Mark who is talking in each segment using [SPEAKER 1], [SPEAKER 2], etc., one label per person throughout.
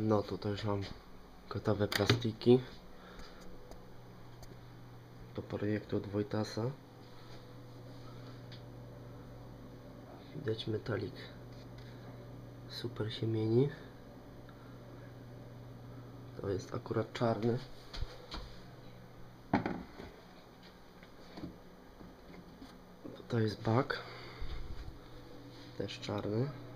[SPEAKER 1] No tutaj już mam gotowe plastiki do projektu od Wojtasa. Widać metalik super się mieni. To jest akurat czarny. To jest bak. Też czarny.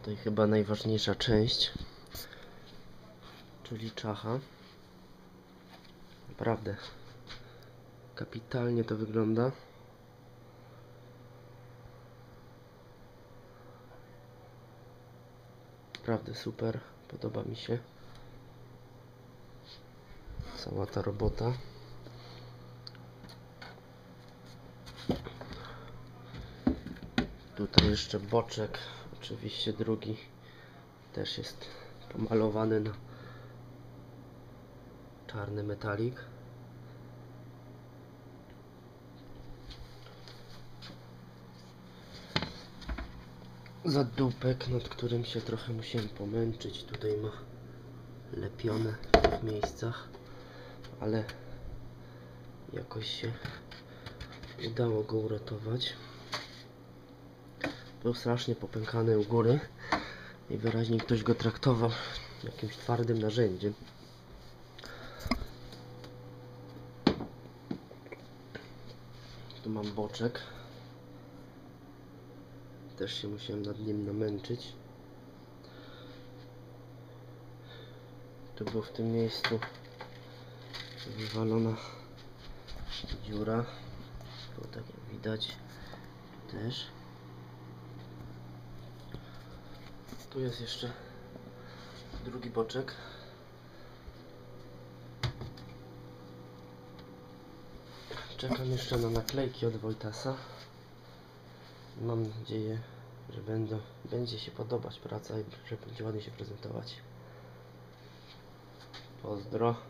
[SPEAKER 1] Tutaj chyba najważniejsza część, czyli czacha. Naprawdę kapitalnie to wygląda. Naprawdę super, podoba mi się cała ta robota. Tutaj jeszcze boczek, oczywiście drugi też jest pomalowany na czarny metalik. Zadupek, nad którym się trochę musiałem pomęczyć. Tutaj ma lepione w tych miejscach, ale jakoś się udało go uratować. Był strasznie popękany u góry i wyraźnie ktoś go traktował jakimś twardym narzędziem. Tu mam boczek. Też się musiałem nad nim namęczyć. Tu był w tym miejscu wywalona dziura. Tu tak jak widać też. Tu jest jeszcze drugi boczek. Czekam jeszcze na naklejki od Wojtasa. Mam nadzieję, że będą, będzie się podobać praca i że będzie ładnie się prezentować. Pozdro.